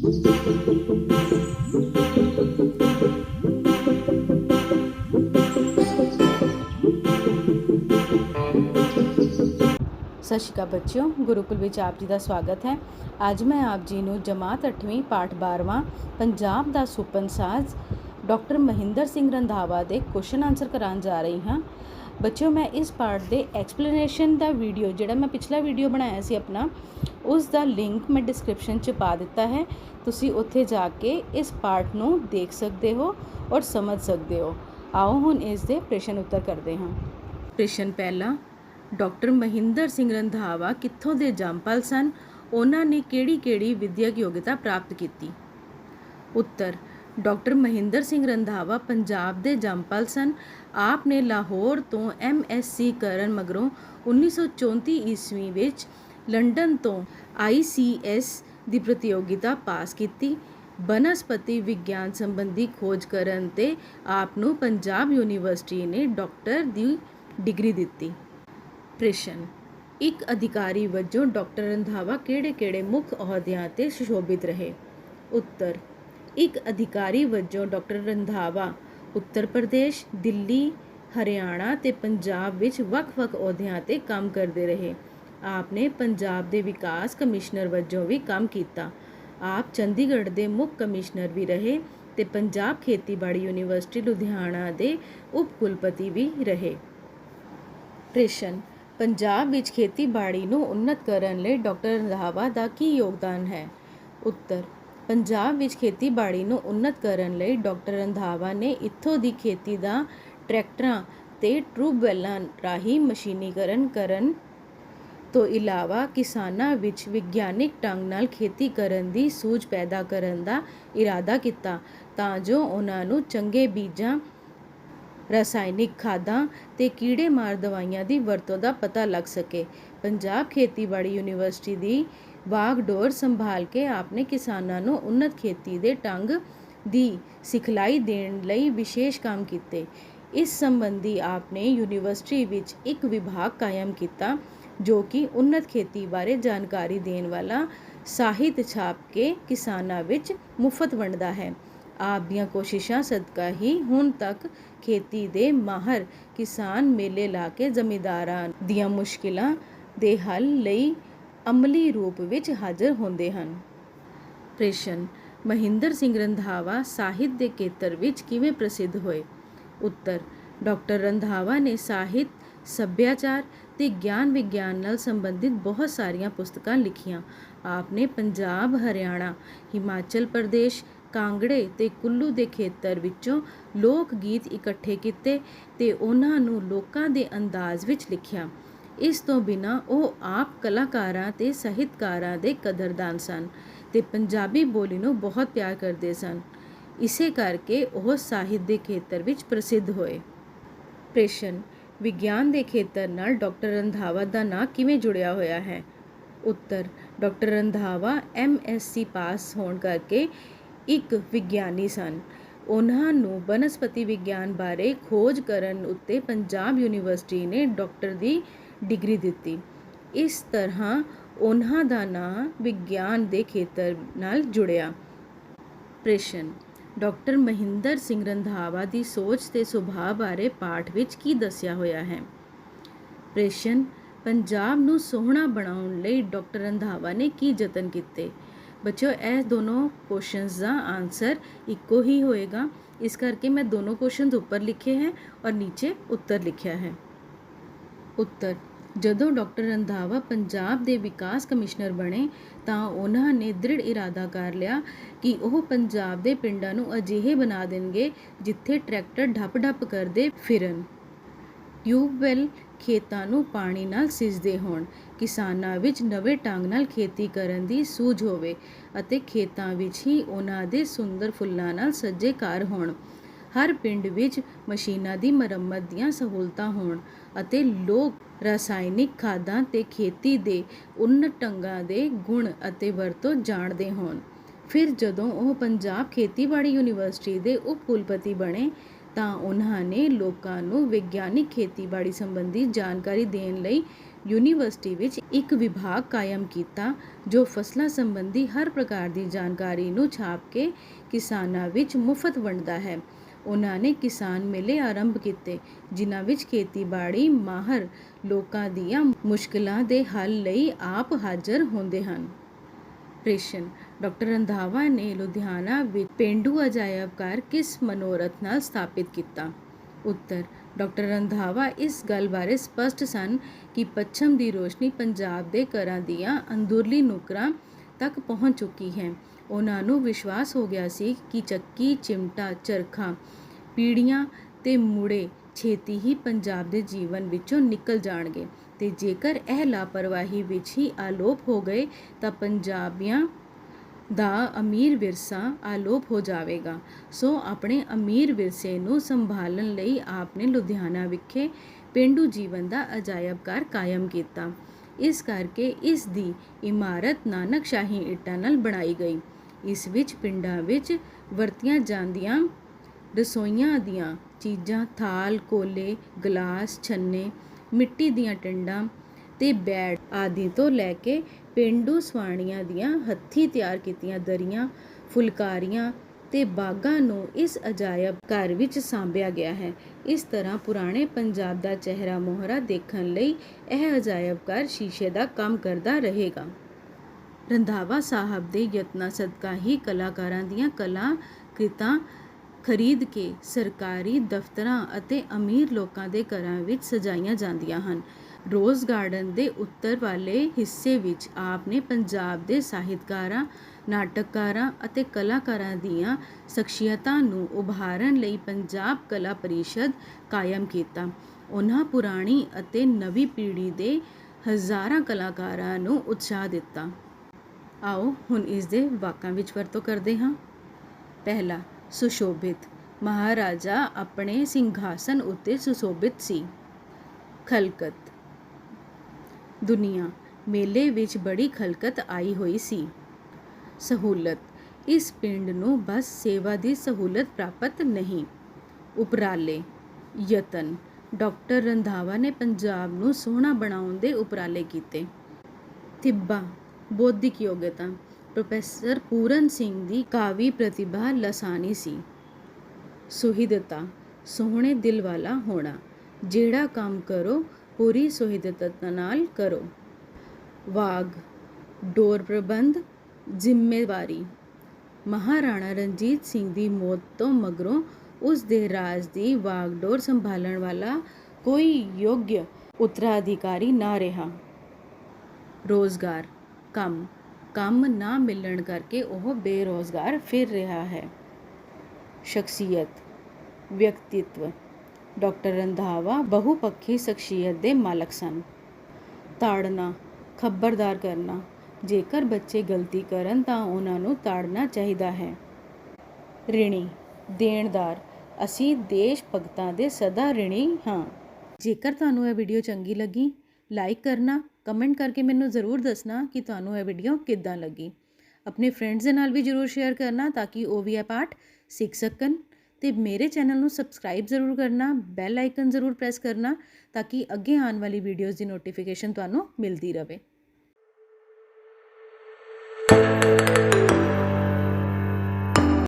ਸਤਿ ਸ਼੍ਰੀ ਅਕਾਲ ਬੱਚਿਓ, ਗੁਰੂਕੁਲ ਵਿੱਚ ਆਪ ਜੀ ਦਾ ਸਵਾਗਤ ਹੈ। ਅੱਜ ਮੈਂ ਆਪ ਜੀ ਨੂੰ ਜਮਾਤ 8ਵੀਂ ਪਾਠ 12ਵਾਂ ਪੰਜਾਬ ਦਾ ਸੁਪਨ ਸਾਜ਼ ਡਾਕਟਰ ਮਹਿੰਦਰ ਸਿੰਘ ਰੰਧਾਵਾ ਦੇ ਕੁਐਸਚਨ ਆਨਸਰ ਕਰਾਉਣ ਜਾ ਰਹੀ ਹਾਂ। ਬੱਚਿਓ, ਮੈਂ ਇਸ ਪਾਠ ਦੇ ਐਕਸਪਲੇਨੇਸ਼ਨ ਦਾ ਵੀਡੀਓ ਜਿਹੜਾ ਮੈਂ ਪਿਛਲਾ ਵੀਡੀਓ ਬਣਾਇਆ ਸੀ ਆਪਣਾ ਉਸ ਦਾ ਲਿੰਕ ਮੈਂ ਡਿਸਕ੍ਰਿਪਸ਼ਨ 'ਚ ਪਾ ਦਿੱਤਾ ਹੈ। ਤੁਸੀਂ ਉੱਥੇ ਜਾ ਕੇ ਇਸ ਪਾਠ ਨੂੰ ਦੇਖ ਸਕਦੇ ਹੋ ਔਰ ਸਮਝ ਸਕਦੇ ਹੋ। ਆਓ ਹੁਣ ਇਸ ਦੇ ਪ੍ਰਸ਼ਨ ਉੱਤਰ ਕਰਦੇ ਹਾਂ। ਪ੍ਰਸ਼ਨ ਪਹਿਲਾ, ਡਾਕਟਰ ਮਹਿੰਦਰ ਸਿੰਘ ਰੰਧਾਵਾ ਕਿੱਥੋਂ ਦੇ ਜੰਮਪਲ ਸਨ? ਉਹਨਾਂ ਨੇ ਕਿਹੜੀ-ਕਿਹੜੀ ਵਿਦਿਅਕ ਯੋਗਤਾ ਪ੍ਰਾਪਤ ਕੀਤੀ? ਉੱਤਰ, ਡਾਕਟਰ ਮਹਿੰਦਰ ਸਿੰਘ ਰੰਧਾਵਾ ਪੰਜਾਬ ਦੇ ਜੰਮਪਲ ਸਨ। ਆਪ ਨੇ ਲਾਹੌਰ ਤੋਂ ਐਮਐਸਸੀ ਕਰਨ ਮਗਰੋਂ 1934 ਈਸਵੀ ਵਿੱਚ ਲੰਡਨ ਤੋਂ ਆਈਸੀਐਸ ਦੀ ਪ੍ਰਤੀਯੋਗਿਤਾ ਪਾਸ ਕੀਤੀ। ਬਨਸਪਤੀ ਵਿਗਿਆਨ ਸੰਬੰਧੀ ਖੋਜ ਕਰਨ ਤੇ ਆਪ ਨੂੰ ਪੰਜਾਬ ਯੂਨੀਵਰਸਿਟੀ ਨੇ ਡਾਕਟਰ ਦੀ ਡਿਗਰੀ ਦਿੱਤੀ। ਪ੍ਰਸ਼ਨ, ਇੱਕ ਅਧਿਕਾਰੀ ਵਜੋਂ ਡਾਕਟਰ ਰੰਧਾਵਾ ਕਿਹੜੇ-ਕਿਹੜੇ ਮੁੱਖ ਅਹੁਦਿਆਂ ਤੇ ਸੁਸ਼ੋਭਿਤ ਰਹੇ? ਉੱਤਰ, ਇੱਕ ਅਧਿਕਾਰੀ ਵਜੋਂ ਡਾਕਟਰ ਰੰਧਾਵਾ ਉੱਤਰ ਪ੍ਰਦੇਸ਼, ਦਿੱਲੀ, ਹਰਿਆਣਾ ਤੇ ਪੰਜਾਬ ਵਿੱਚ ਵੱਖ-ਵੱਖ ਅਹੁਦਿਆਂ ਤੇ ਕੰਮ ਕਰਦੇ ਰਹੇ। ਆਪ ਨੇ ਪੰਜਾਬ ਦੇ ਵਿਕਾਸ ਕਮਿਸ਼ਨਰ ਵਜੋਂ ਵੀ ਕੰਮ ਕੀਤਾ। ਆਪ ਚੰਡੀਗੜ੍ਹ ਦੇ ਮੁੱਖ ਕਮਿਸ਼ਨਰ ਵੀ ਰਹੇ ਤੇ ਪੰਜਾਬ ਖੇਤੀਬਾੜੀ ਯੂਨੀਵਰਸਿਟੀ ਲੁਧਿਆਣਾ ਦੇ ਉਪ ਕੁਲਪਤੀ ਵੀ ਰਹੇ। ਪ੍ਰਸ਼ਨ, ਪੰਜਾਬ ਵਿੱਚ ਖੇਤੀਬਾੜੀ ਨੂੰ ਉન્નਤ ਕਰਨ ਲਈ ਡਾਕਟਰ ਰੰਧਾਵਾ ਦਾ ਕੀ ਯੋਗਦਾਨ ਹੈ? ਉੱਤਰ, ਪੰਜਾਬ ਵਿੱਚ ਖੇਤੀਬਾੜੀ ਨੂੰ ਉન્નਤ ਕਰਨ ਲਈ ਡਾਕਟਰ ਰੰਧਾਵਾ ਨੇ ਇੱਥੋਂ ਦੀ ਖੇਤੀ ਦਾ ਟਰੈਕਟਰਾਂ ਤੇ ਟਰੂਬਵੈਲਾਂ ਰਾਹੀਂ ਮਸ਼ੀਨੀਕਰਨ ਕਰਨ ਤੋਂ ਇਲਾਵਾ ਕਿਸਾਨਾਂ ਵਿੱਚ ਵਿਗਿਆਨਿਕ ਢੰਗ ਨਾਲ ਖੇਤੀ ਕਰਨ ਦੀ ਸੂਝ ਪੈਦਾ ਕਰਨ ਦਾ ਇਰਾਦਾ ਕੀਤਾ ਤਾਂ ਜੋ ਉਹਨਾਂ ਨੂੰ ਚੰਗੇ ਬੀਜਾਂ, ਰਸਾਇਣਿਕ ਖਾਦਾਂ ਤੇ ਕੀੜੇ ਮਾਰ ਦਵਾਈਆਂ ਦੀ ਵਰਤੋਂ ਦਾ ਪਤਾ ਲੱਗ ਸਕੇ। ਪੰਜਾਬ ਖੇਤੀਬਾੜੀ ਯੂਨੀਵਰਸਿਟੀ ਦੀ ਬਾਗਡੋਰ ਸੰਭਾਲ ਕੇ ਆਪਨੇ ਕਿਸਾਨਾਂ ਨੂੰ ਉન્નਤ ਖੇਤੀ ਦੇ ਢੰਗ ਦੀ ਸਿਖਲਾਈ ਦੇਣ ਲਈ ਵਿਸ਼ੇਸ਼ ਕੰਮ ਕੀਤੇ। ਇਸ ਸੰਬੰਧੀ ਆਪਨੇ ਯੂਨੀਵਰਸਿਟੀ ਵਿੱਚ ਇੱਕ ਵਿਭਾਗ ਕਾਇਮ ਕੀਤਾ ਜੋ ਕਿ ਉੱਨਤ ਖੇਤੀ ਬਾਰੇ ਜਾਣਕਾਰੀ ਦੇਣ ਵਾਲਾ ਸਾਹਿਤ ਛਾਪ ਕੇ ਕਿਸਾਨਾਂ ਵਿੱਚ ਮੁਫਤ ਵੰਡਦਾ ਹੈ। ਆਪ ਦੀਆਂ ਕੋਸ਼ਿਸ਼ਾਂ ਸਦਕਾ ਹੀ ਹੁਣ ਤੱਕ ਖੇਤੀ ਦੇ ਮਾਹਰ ਕਿਸਾਨ ਮੇਲੇ ਲਾ ਕੇ ਜ਼ਮੀਂਦਾਰਾਂ ਦੀਆਂ ਮੁਸ਼ਕਿਲਾਂ ਦੇ ਹੱਲ ਲਈ ਅਮਲੀ ਰੂਪ ਵਿੱਚ ਹਾਜ਼ਰ ਹੁੰਦੇ ਹਨ। ਪ੍ਰਸ਼ਨ ਮਹਿੰਦਰ ਸਿੰਘ ਰੰਧਾਵਾ ਸਾਹਿਤ ਦੇ ਖੇਤਰ ਵਿੱਚ ਕਿਵੇਂ ਪ੍ਰਸਿੱਧ ਹੋਏ? ਉੱਤਰ ਡਾਕਟਰ ਰੰਧਾਵਾ ਨੇ ਸਾਹਿਤ ਸੱਭਿਆਚਾਰ ਤੇ ਗਿਆਨ ਵਿਗਿਆਨ ਨਾਲ ਸੰਬੰਧਿਤ ਬਹੁਤ ਸਾਰੀਆਂ ਪੁਸਤਕਾਂ ਲਿਖੀਆਂ। ਆਪ ਨੇ ਪੰਜਾਬ, ਹਰਿਆਣਾ, ਹਿਮਾਚਲ ਪ੍ਰਦੇਸ਼, ਕਾਂਗੜੇ ਤੇ ਕੁੱਲੂ ਦੇ ਖੇਤਰ ਵਿੱਚੋਂ ਲੋਕ ਗੀਤ ਇਕੱਠੇ ਕੀਤੇ ਤੇ ਉਹਨਾਂ ਨੂੰ ਲੋਕਾਂ ਦੇ ਅੰਦਾਜ਼ ਵਿੱਚ ਲਿਖਿਆ। ਇਸ ਤੋਂ ਬਿਨਾ ਉਹ ਆਪ ਕਲਾਕਾਰਾਂ ਤੇ ਸਾਹਿਤਕਾਰਾਂ ਦੇ ਕਦਰਦਾਨ ਸਨ ਤੇ ਪੰਜਾਬੀ ਬੋਲੀ ਨੂੰ ਬਹੁਤ ਪਿਆਰ ਕਰਦੇ ਸਨ। ਇਸੇ ਕਰਕੇ ਉਹ ਸਾਹਿਤ ਦੇ ਖੇਤਰ ਵਿੱਚ ਪ੍ਰਸਿੱਧ ਹੋਏ। ਪ੍ਰਸ਼ਨ ਵਿਗਿਆਨ ਦੇ ਖੇਤਰ ਨਾਲ ਡਾਕਟਰ ਰੰਧਾਵਾ ਦਾ ਨਾਂ ਕਿਵੇਂ ਜੁੜਿਆ ਹੋਇਆ ਹੈ? ਉੱਤਰ, ਡਾਕਟਰ ਰੰਧਾਵਾ ਐਮਐਸਸੀ ਪਾਸ ਹੋਣ ਕਰਕੇ ਇੱਕ ਵਿਗਿਆਨੀ ਸਨ। ਉਹਨਾਂ ਨੂੰ ਬਨਸਪਤੀ ਵਿਗਿਆਨ ਬਾਰੇ ਖੋਜ ਕਰਨ ਉੱਤੇ ਪੰਜਾਬ ਯੂਨੀਵਰਸਿਟੀ ਨੇ ਡਾਕਟਰ ਦੀ ਡਿਗਰੀ ਦਿੱਤੀ। ਇਸ ਤਰ੍ਹਾਂ ਉਹਨਾਂ ਦਾ ਨਾਂ ਵਿਗਿਆਨ ਦੇ ਖੇਤਰ ਨਾਲ ਜੁੜਿਆ। ਪ੍ਰਸ਼ਨ ਡਾਕਟਰ ਮਹਿੰਦਰ ਸਿੰਘ ਰੰਧਾਵਾ ਦੀ ਸੋਚ ਤੇ ਸੁਭਾਅ ਬਾਰੇ ਪਾਠ ਵਿੱਚ ਕੀ ਦੱਸਿਆ ਹੋਇਆ ਹੈ? ਪ੍ਰਸ਼ਨ, ਪੰਜਾਬ ਨੂੰ ਸੋਹਣਾ ਬਣਾਉਣ ਲਈ ਡਾਕਟਰ ਰੰਧਾਵਾ ਨੇ ਕੀ ਯਤਨ ਕੀਤੇ? ਬੱਚਿਓ, ਇਹ ਦੋਨੋਂ ਕੁਐਸਚਨਸ ਦਾ ਆਨਸਰ ਇੱਕੋ ਹੀ ਹੋਏਗਾ। ਇਸ ਕਰਕੇ ਮੈਂ ਦੋਨੋਂ ਕੁਐਸਚਨਸ ਉੱਪਰ ਲਿਖੇ ਹੈ ਔਰ ਨੀਚੇ ਉੱਤਰ ਲਿਖਿਆ ਹੈ। ਉੱਤਰ ਜਦੋਂ ਡਾਕਟਰ ਰੰਧਾਵਾ ਪੰਜਾਬ ਦੇ ਵਿਕਾਸ ਕਮਿਸ਼ਨਰ ਬਣੇ, ਤਾਂ ਉਹਨਾਂ ਨੇ ਦ੍ਰਿੜ ਇਰਾਦਾ ਕਰ ਲਿਆ ਕਿ ਉਹ ਪੰਜਾਬ ਦੇ ਪਿੰਡਾਂ ਨੂੰ ਅਜਿਹੇ ਬਣਾ ਦੇਣਗੇ ਜਿੱਥੇ ਟਰੈਕਟਰ ਢੱਪ-ਢੱਪ ਕਰਦੇ ਫਿਰਨ। ਟਿਊਬਵੈਲ ਖੇਤਾਂ ਨੂੰ ਪਾਣੀ ਨਾਲ ਸਿੱਝਦੇ ਹੋਣ, ਕਿਸਾਨਾਂ ਵਿੱਚ ਨਵੇਂ ਢੰਗ ਨਾਲ ਖੇਤੀ ਕਰਨ ਦੀ ਸੂਝ ਹੋਵੇ ਅਤੇ ਖੇਤਾਂ ਵਿੱਚ ਹੀ ਉਹਨਾਂ ਦੇ ਸੁੰਦਰ ਫੁੱਲਾਂ ਨਾਲ ਸੱਜੇ ਘਰ ਹੋਣ। ਹਰ ਪਿੰਡ ਵਿੱਚ ਮਸ਼ੀਨਾਂ ਦੀ ਮੁਰੰਮਤ ਦੀਆਂ ਸਹੂਲਤਾਂ ਹੋਣ ਅਤੇ ਲੋਕ ਰਸਾਇਣਿਕ ਖਾਦਾਂ ਤੇ ਖੇਤੀ ਦੇ ਉન્નਤ ਢੰਗਾਂ ਦੇ ਗੁਣ ਅਤੇ ਵਰਤੋਂ ਜਾਣਦੇ ਹੋਣ। ਫਿਰ ਜਦੋਂ ਉਹ ਪੰਜਾਬ ਖੇਤੀਬਾੜੀ ਯੂਨੀਵਰਸਿਟੀ ਦੇ ਉਪ ਕੁਲਪਤੀ ਬਣੇ, ਤਾਂ ਉਹਨਾਂ ਨੇ ਲੋਕਾਂ ਨੂੰ ਵਿਗਿਆਨਿਕ ਖੇਤੀਬਾੜੀ ਸੰਬੰਧੀ ਜਾਣਕਾਰੀ ਦੇਣ ਲਈ ਯੂਨੀਵਰਸਿਟੀ ਵਿੱਚ ਇੱਕ ਵਿਭਾਗ ਕਾਇਮ ਕੀਤਾ, ਜੋ ਫਸਲਾਂ ਸੰਬੰਧੀ ਹਰ ਪ੍ਰਕਾਰ ਦੀ ਜਾਣਕਾਰੀ ਨੂੰ ਛਾਪ ਕੇ ਕਿਸਾਨਾਂ ਵਿੱਚ ਮੁਫਤ ਵੰਡਦਾ ਹੈ। ਉਹਨਾਂ ਨੇ ਕਿਸਾਨ ਮੇਲੇ ਆਰੰਭ ਕੀਤੇ, ਜਿਨ੍ਹਾਂ ਵਿੱਚ ਖੇਤੀਬਾੜੀ, ਮਾਹਰ ਲੋਕਾਂ ਦੀਆਂ ਮੁਸ਼ਕਲਾਂ ਦੇ ਹੱਲ ਲਈ ਆਪ ਹਾਜ਼ਰ ਹੁੰਦੇ ਹਨ। ਪ੍ਰਸ਼ਨ, ਡਾਕਟਰ ਰੰਧਾਵਾ ਨੇ ਲੁਧਿਆਣਾ ਵਿੱਚ ਪੇਂਡੂ ਅਜਾਇਬ ਘਰ ਕਿਸ ਮਨੋਰਥ ਨਾਲ ਸਥਾਪਿਤ ਕੀਤਾ? ਉੱਤਰ, ਡਾਕਟਰ ਰੰਧਾਵਾ ਇਸ ਗੱਲ ਬਾਰੇ ਸਪਸ਼ਟ ਸਨ ਕਿ ਪੱਛਮ ਦੀ ਰੋਸ਼ਨੀ ਪੰਜਾਬ ਦੇ ਘਰਾਂ ਦੀਆਂ ਅੰਦਰਲੀ ਨੁਕਰਾਂ ਤੱਕ ਪਹੁੰਚ ਚੁੱਕੀ ਹੈ। ਉਹਨਾਂ ਨੂੰ ਵਿਸ਼ਵਾਸ ਹੋ ਗਿਆ ਸੀ ਕਿ ਚੱਕੀ, ਚਿਮਟਾ, ਚਰਖਾ, ਪੀੜੀਆਂ ਤੇ ਮੁੜੇ ਛੇਤੀ ਹੀ ਪੰਜਾਬ ਦੇ ਜੀਵਨ ਵਿੱਚੋਂ ਨਿਕਲ ਜਾਣਗੇ ਤੇ ਜੇਕਰ ਇਹ ਲਾਪਰਵਾਹੀ ਵਿੱਚ ਹੀ ਆਲੋਪ ਹੋ ਗਏ ਤਾਂ ਪੰਜਾਬੀਆਂ ਦਾ ਅਮੀਰ ਵਿਰਸਾ ਆਲੋਪ ਹੋ ਜਾਵੇਗਾ। ਸੋ ਆਪਣੇ ਅਮੀਰ ਵਿਰਸੇ ਨੂੰ ਸੰਭਾਲਣ ਲਈ ਆਪਨੇ ਲੁਧਿਆਣਾ ਵਿਖੇ ਪਿੰਡੂ ਜੀਵਨ ਦਾ ਅਜਾਇਬ ਘਰ ਕਾਇਮ ਕੀਤਾ। ਇਸ ਕਰਕੇ ਇਸ ਦੀ ਇਮਾਰਤ ਨਾਨਕ ਸ਼ਾਹੀ ਇੱਟਾਂ ਨਾਲ ਬਣਾਈ ਗਈ। ਇਸ ਵਿੱਚ ਪਿੰਡਾਂ ਵਿੱਚ ਵਰਤੀਆਂ ਜਾਂਦੀਆਂ ਰਸੋਈਆਂ ਦੀਆਂ ਚੀਜ਼ਾਂ, ਥਾਲ, ਕੋਲੇ, ਗਲਾਸ, ਛੰਨੇ, ਮਿੱਟੀ ਦੀਆਂ ਟੰਡਾਂ ਤੇ ਬੈਡ ਆਦਿ ਤੋਂ ਲੈ ਕੇ ਪਿੰਡੂ ਸਵਾਣੀਆਂ ਦੀਆਂ ਹੱਥੀਂ ਤਿਆਰ ਕੀਤੀਆਂ ਦਰੀਆਂ, ਫੁਲਕਾਰੀਆਂ ਤੇ ਬਾਗਾਂ ਨੂੰ ਇਸ ਅਜਾਇਬ ਘਰ ਵਿੱਚ ਸਾਂਭਿਆ ਗਿਆ ਹੈ। ਇਸ ਤਰ੍ਹਾਂ ਪੁਰਾਣੇ ਪੰਜਾਬ ਦਾ ਚਿਹਰਾ ਮੋਹਰਾ ਦੇਖਣ ਲਈ ਇਹ ਅਜਾਇਬ ਘਰ ਸ਼ੀਸ਼ੇ ਦਾ ਕੰਮ ਕਰਦਾ ਰਹੇਗਾ। ਰੰਧਾਵਾ ਸਾਹਿਬ ਦੇ ਯਤਨਾਂ ਸਦਕਾ ਹੀ ਕਲਾਕਾਰਾਂ ਦੀਆਂ ਕਲਾ ਕ੍ਰਿਤਾਂ ਖਰੀਦ ਕੇ ਸਰਕਾਰੀ ਦਫ਼ਤਰਾਂ ਅਤੇ ਅਮੀਰ ਲੋਕਾਂ ਦੇ ਘਰਾਂ ਵਿੱਚ ਸਜਾਈਆਂ ਜਾਂਦੀਆਂ ਹਨ। ਰੋਜ਼ ਗਾਰਡਨ ਦੇ ਉੱਤਰ ਵਾਲੇ ਹਿੱਸੇ ਵਿੱਚ ਆਪ ਨੇ ਪੰਜਾਬ ਦੇ ਸਾਹਿਤਕਾਰਾਂ ਨਾਟਕਕਾਰਾਂ ਅਤੇ ਕਲਾਕਾਰਾਂ ਦੀਆਂ ਸ਼ਖਸੀਅਤਾਂ ਨੂੰ ਉਭਾਰਨ ਲਈ ਪੰਜਾਬ ਕਲਾ ਪਰਿਸ਼ਦ ਕਾਇਮ ਕੀਤਾ। ਉਹਨਾਂ ਪੁਰਾਣੀ ਅਤੇ ਨਵੀਂ ਪੀੜ੍ਹੀ ਦੇ ਹਜ਼ਾਰਾਂ ਕਲਾਕਾਰਾਂ ਨੂੰ ਉਤਸ਼ਾਹ ਦਿੱਤਾ। ਆਓ ਹੁਣ ਇਸ ਦੇ ਵਾਕਾਂ ਵਿੱਚ ਵਰਤੋਂ ਕਰਦੇ ਹਾਂ। ਪਹਿਲਾ, ਸੁਸ਼ੋਭਿਤ। ਮਹਾਰਾਜਾ ਆਪਣੇ ਸਿੰਘਾਸਨ ਉੱਤੇ ਸੁਸ਼ੋਭਿਤ ਸੀ। ਖਲਕਤ। ਦੁਨੀਆ, ਮੇਲੇ ਵਿੱਚ ਬੜੀ ਖਲਕਤ ਆਈ ਹੋਈ ਸੀ। ਸਹੂਲਤ। ਇਸ ਪਿੰਡ ਨੂੰ ਬੱਸ ਸੇਵਾ ਦੀ ਸਹੂਲਤ ਪ੍ਰਾਪਤ ਨਹੀਂ। ਉਪਰਾਲੇ। ਯਤਨ। ਡਾਕਟਰ ਰੰਧਾਵਾ ਨੇ ਪੰਜਾਬ ਨੂੰ ਸੋਹਣਾ ਬਣਾਉਣ ਦੇ ਉਪਰਾਲੇ ਕੀਤੇ। ਤਿੱਬਾ ਬੌਧਿਕ ਯੋਗਤਾ। ਪ੍ਰੋਫੈਸਰ ਪੂਰਨ ਸਿੰਘ ਦੀ ਕਾਵੀ ਪ੍ਰਤਿਭਾ ਲਸਾਨੀ ਸੀ। ਸੁਹਿਦਤਾ ਸੋਹਣੇ ਦਿਲ ਵਾਲਾ ਹੋਣਾ। ਜਿਹੜਾ ਕੰਮ ਕਰੋ, ਪੂਰੀ ਸੁਹਿਦਤਾ ਨਾਲ ਕਰੋ। ਵਾਗ। ਡੋਰ ਪ੍ਰਬੰਧ। ਜ਼ਿੰਮੇਵਾਰੀ। ਮਹਾਰਾਣਾ ਰਣਜੀਤ ਸਿੰਘ ਦੀ ਮੌਤ ਤੋਂ ਮਗਰੋਂ ਉਸ ਦੇ ਰਾਜ ਦੀ ਵਾਗਡੋਰ ਸੰਭਾਲਣ ਵਾਲਾ ਕੋਈ ਯੋਗ ਉਤਰਾਧਿਕਾਰੀ ਨਾ ਰਿਹਾ। ਰੋਜ਼ਗਾਰ ਕੰਮ ਕੰਮ ਨਾ ਮਿਲਣ ਕਰਕੇ ਉਹ ਬੇਰੋਜ਼ਗਾਰ ਫਿਰ ਰਿਹਾ ਹੈ। ਸ਼ਖਸੀਅਤ, ਵਿਅਕਤੀਤਵ, ਡਾਕਟਰ ਰੰਧਾਵਾ ਬਹੁਪੱਖੀ ਸ਼ਖਸੀਅਤ ਦੇ ਮਾਲਕ ਸਨ। ਤਾੜਨਾ, ਖਬਰਦਾਰ ਕਰਨਾ ਜੇਕਰ ਬੱਚੇ ਗਲਤੀ ਕਰਨ ਤਾਂ ਉਹਨਾਂ ਨੂੰ ਤਾੜਨਾ ਚਾਹੀਦਾ ਹੈ। ਰਿਣੀ, ਦੇਣਦਾਰ, ਅਸੀਂ ਦੇਸ਼ ਭਗਤਾਂ ਦੇ ਸਦਾ ਰਿਣੀ ਹਾਂ। ਜੇਕਰ ਤੁਹਾਨੂੰ ਇਹ ਵੀਡੀਓ ਚੰਗੀ ਲੱਗੀ, ਲਾਈਕ ਕਰਨਾ, ਕਮੈਂਟ ਕਰਕੇ ਮੈਨੂੰ ਜ਼ਰੂਰ ਦੱਸਣਾ ਕਿ ਤੁਹਾਨੂੰ ਇਹ ਵੀਡੀਓ ਕਿੱਦਾਂ ਲੱਗੀ। ਆਪਣੇ ਫਰੈਂਡਸ ਦੇ ਨਾਲ ਵੀ ਜ਼ਰੂਰ ਸ਼ੇਅਰ ਕਰਨਾ ਤਾਂ ਕਿ ਉਹ ਵੀ ਇਹ ਪਾਠ ਸਿੱਖ ਸਕਣ। ਤੇ ਮੇਰੇ ਚੈਨਲ ਨੂੰ ਸਬਸਕ੍ਰਾਈਬ ਜ਼ਰੂਰ ਕਰਨਾ, ਬੈਲ ਆਈਕਨ ਜ਼ਰੂਰ ਪ੍ਰੈਸ ਕਰਨਾ ਤਾਂ ਕਿ ਅੱਗੇ ਆਉਣ ਵਾਲੀ ਵੀਡੀਓਜ਼ ਦੀ ਨੋਟੀਫਿਕੇਸ਼ਨ ਤੁਹਾਨੂੰ ਮਿਲਦੀ ਰਹੇ।